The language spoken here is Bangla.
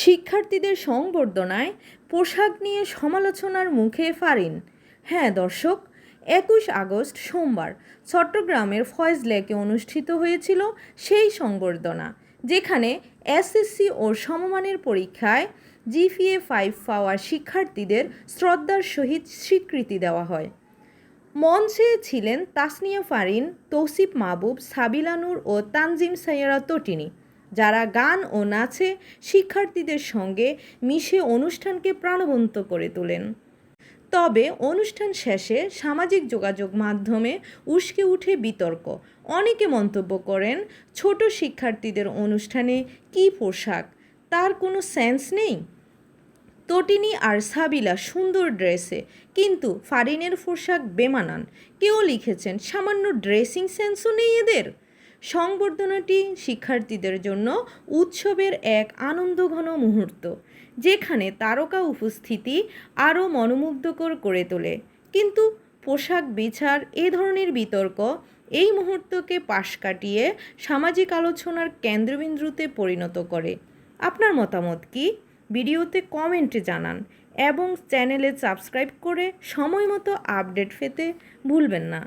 শিক্ষার্থীদের সংবর্ধনায় পোশাক নিয়ে সমালোচনার মুখে ফারিন। হ্যাঁ দর্শক, একুশ আগস্ট সোমবার চট্টগ্রামের ফয়েজ লেকে অনুষ্ঠিত হয়েছিল সেই সংবর্ধনা, যেখানে এসএসসি ও সমমানের পরীক্ষায় জিপিএ ফাইভ পাওয়া শিক্ষার্থীদের শ্রদ্ধার সহিত স্বীকৃতি দেওয়া হয়। মঞ্চে ছিলেন তাসনিয়া ফারিন, তৌসিফ মাহবুব, সাবিলা নূর ও তানজিম সাইয়ারা তটিনী। যারা গান ও নাচে শিক্ষার্থীদের সঙ্গে মিশে অনুষ্ঠানকে প্রাণবন্ত করে তোলেন। তবে অনুষ্ঠান শেষে সামাজিক যোগাযোগ মাধ্যমে উস্কে উঠে বিতর্ক। অনেকে মন্তব্য করেন, ছোট শিক্ষার্থীদের অনুষ্ঠানে কী পোশাক? তার কোনো সেন্স নেই? তটিনী আর সাবিলা সুন্দর ড্রেসে, কিন্তু ফারিনের পোশাক বেমানান। কেউ লিখেছেন, সামান্য ড্রেসিং সেন্সও নেই এদের? সংবর্ধনাটি শিক্ষার্থীদের জন্য উৎসবের এক আনন্দঘন মুহূর্ত, যেখানে তারকা উপস্থিতি আরও মনোমুগ্ধকর করে তোলে। কিন্তু পোশাক বিচার, এ ধরনের বিতর্ক এই মুহূর্তকে পাশ কাটিয়ে সামাজিক আলোচনার কেন্দ্রবিন্দুতে পরিণত করে। আপনার মতামত কি? ভিডিওতে কমেন্টে জানান এবং চ্যানেলে সাবস্ক্রাইব করে সময় মতো আপডেট পেতে ভুলবেন না।